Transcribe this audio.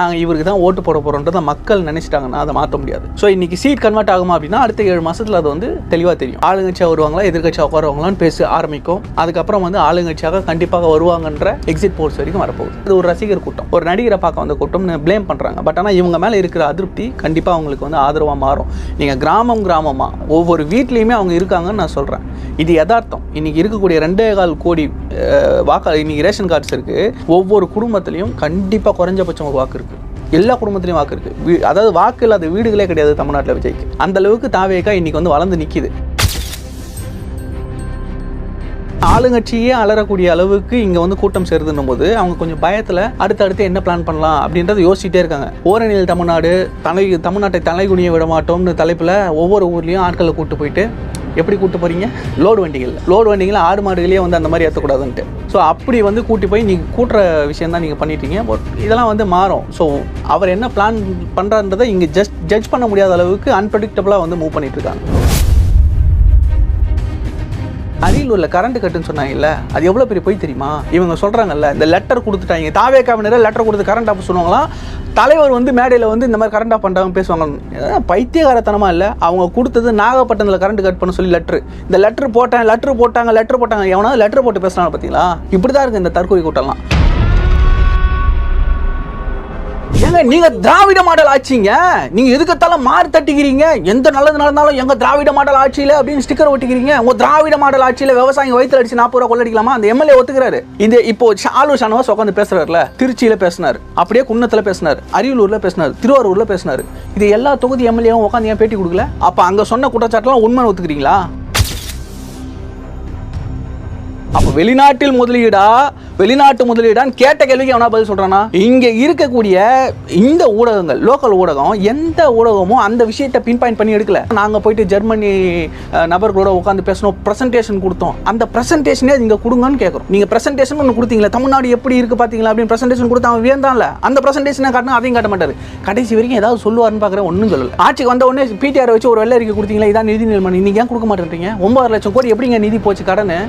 நாங்கள் இவருக்கு தான் ஓட்டு போட போகிறோன்றத மக்கள் நினைச்சிட்டாங்கன்னா அதை மாற்ற முடியாது. ஸோ இன்னைக்கு சீட் கன்வெர்ட் ஆகுமா அப்படின்னா அடுத்த ஏழு மாதத்தில் அது வந்து தெளிவாக தெரியும். ஆளுங்கட்சியாக வருவாங்களா எதிர்கட்சியாக உட்காருவாங்களான்னு பேச ஆரம்பிக்கும். அதுக்கப்புறம் வந்து ஆளுங்கட்சியாக கண்டிப்பாக வருவாங்கன்ற எக்ஸிட் போல்ஸ் வரைக்கும் வரப்போகுது. இது ஒரு ரசிகர் கூட்டம். ஒரு நடிகரை பார்க்க வந்த கூட்டம்னு ப்ளேம் பண்ணுறாங்க பட் ஆனால் இவங்க மேலே இருக்கிற அதிருப்தி கண்டிப்பாக அவங்களுக்கு வந்து ஆதரவாக மாறும். நீங்கள் கிராமம் கிராமமாக ஒவ்வொரு வீட்லேயுமே அவங்க இருக்காங்கன்னு நான் சொல்கிறேன் இது யதார்த்தம். இன்னைக்கு இருக்கக்கூடிய ரெண்டே கால் கோடி அஹ், இன்றைக்கி இன்னைக்கு ரேஷன் கார்ட்ஸ் இருக்குது ஒவ்வொரு குடும்பத்திலையும் கண்டிப்பாக குறைஞ்சபட்சம் ஒரு வாக்கு இருக்குது எல்லா குடும்பத்திலையும் வாக்கு இருக்கு. அதாவது வாக்கு இல்லாத வீடுகளே கிடையாது தமிழ்நாட்டில் விஜய்க்கு. அந்த அளவுக்கு தாவேக்கா இன்னைக்கு வந்து வளர்ந்து நிற்கிது ஆளுங்கட்சியே அலறக்கூடிய அளவுக்கு இங்க வந்து கூட்டம் சேருதுன்னும் போது அவங்க கொஞ்சம் பயத்துல அடுத்தடுத்து என்ன பிளான் பண்ணலாம் அப்படின்றத யோசிச்சுட்டே இருக்காங்க. ஓரணியில் தமிழ்நாடு தலை தமிழ்நாட்டை தலைகுனிய விட மாட்டோம்னு தலைப்புல ஒவ்வொரு ஊர்லயும் ஆட்களை கூட்டு போயிட்டு எப்படி கூட்டு போகிறீங்க லோடு வண்டிகள். லோடு வண்டிகள் ஆடு மாடுகளே வந்து அந்த மாதிரி ஏற்றக்கூடாதுன்ட்டு ஸோ அப்படி வந்து கூட்டி போய் நீங்கள் கூட்டுற விஷயம் தான் நீங்கள் பண்ணிட்டீங்க. பட் இதெல்லாம் வந்து மாறும். ஸோ அவர் என்ன பிளான் பண்ணுறான்றதை இங்கே ஜஸ்ட் ஜட்ஜ் பண்ண முடியாத அளவுக்கு அன்பிரடிக்டபுளாக வந்து மூவ் பண்ணிட்டு இருக்காங்க. அரியலூரில் கரண்ட் கட்டுன்னு சொன்னாங்கல்ல அது எவ்வளோ பெரிய போய் தெரியுமா? இவங்க சொல்கிறாங்கல்ல இந்த லெட்டர் கொடுத்துட்டாங்க. தாவே காவினரை லெட்டர் கொடுத்து கரண்ட் ஆஃப் சொன்னாங்களாம் தலைவர் வந்து மேடையில் வந்து இந்த மாதிரி கரண்ட் ஆஃப் பண்ணுறாங்க பேசுவாங்க பைத்தியகாரத்தனமாக இல்லை. அவங்க கொடுத்தது நாகப்பட்டினத்தில் கரண்ட் கட் பண்ண சொல்லி லெட்ரு இந்த லெட்ரு போட்டேன் லெட்ரு போட்டாங்க லெட்ரு போட்டாங்க. எவனாவது லெட்ரு போட்டு பேசுகிறாங்க பார்த்தீங்களா இப்படி தான் இருக்குது இந்த தற்கொலை கூட்டம்லாம். ஏங்க நீங்க திராவிட மாடல் ஆட்சிங்க. நீங்க எதுக்கத்தாலும் மாறு தட்டிக்கிறீங்க எந்த நல்லது நடந்தாலும் எங்க திராவிட மாடல் ஆட்சியில அப்படின்னு ஸ்டிக்கர் ஒட்டிக்கிறீங்க. உங்க திராவிட மாடல் ஆட்சியில விவசாயம் வயிற்றுல அடிச்சு நாற்பது ரூபா கொள்ளடிக்கலாமா அந்த எம்எல்ஏ ஒத்துக்கிறாரு. இந்த இப்போ ஆலு ஷானவாஸ் உட்காந்து பேசுறாருல திருச்சியில பேசினார். அப்படியே குன்னத்துல பேசினார். அரியலூர்ல பேசினார். திருவாரூர்ல பேசினார். இது எல்லா தொகுதி எம்எல்ஏவும் உட்காந்து ஏன் பேட்டி கொடுக்கல? அப்ப அங்க சொன்ன குற்றச்சாட்டுலாம் உண்மை ஒத்துக்கிறீங்களா? அப்ப வெளிநாட்டில் முதலீடா? வெளிநாட்டு முதலீடான்னு கேட்ட கேள்விக்கு எவனா பதில் சொல்றானா? இங்க இருக்கக்கூடிய இந்த ஊடகங்கள் லோக்கல் ஊடகம் எந்த ஊடகமும் அந்த விஷயத்தை பின் பாயிண்ட் பண்ணி எடுக்கல. நாங்க போயிட்டு ஜெர்மனி நபர்களோட உட்காந்து பேசணும் பிரசன்டேஷன் கொடுத்தோம். அந்த பிரசன்டேஷனே நீங்க கொடுங்கன்னு கேட்குறோம் நீங்க பிரசன்டேஷன் ஒன்று கொடுத்தீங்களா தமிழ்நாடு எப்படி இருக்கு பாத்தீங்களா அப்படின்னு பிரசன்டேஷன் கொடுத்தா அவன் வேந்தான் அந்த பிரசன்டேஷனை காட்டினா அதையும் காட்ட மாட்டாரு. கடைசி வரைக்கும் ஏதாவது சொல்லுவாருன்னு பார்க்குறேன் ஒன்றும் சொல்லல. ஆட்சிக்கு வந்த உடனே பிடிஆர் வச்சு ஒரு வெள்ளை அறிக்கை கொடுத்தீங்களா இதான் நிதி நிலைமை. நீங்க ஏன் கொடுக்க மாட்டேன்றீங்க? ஒன்பது லட்சம் கோடி எப்படிங்க நிதி போச்சு கடனு?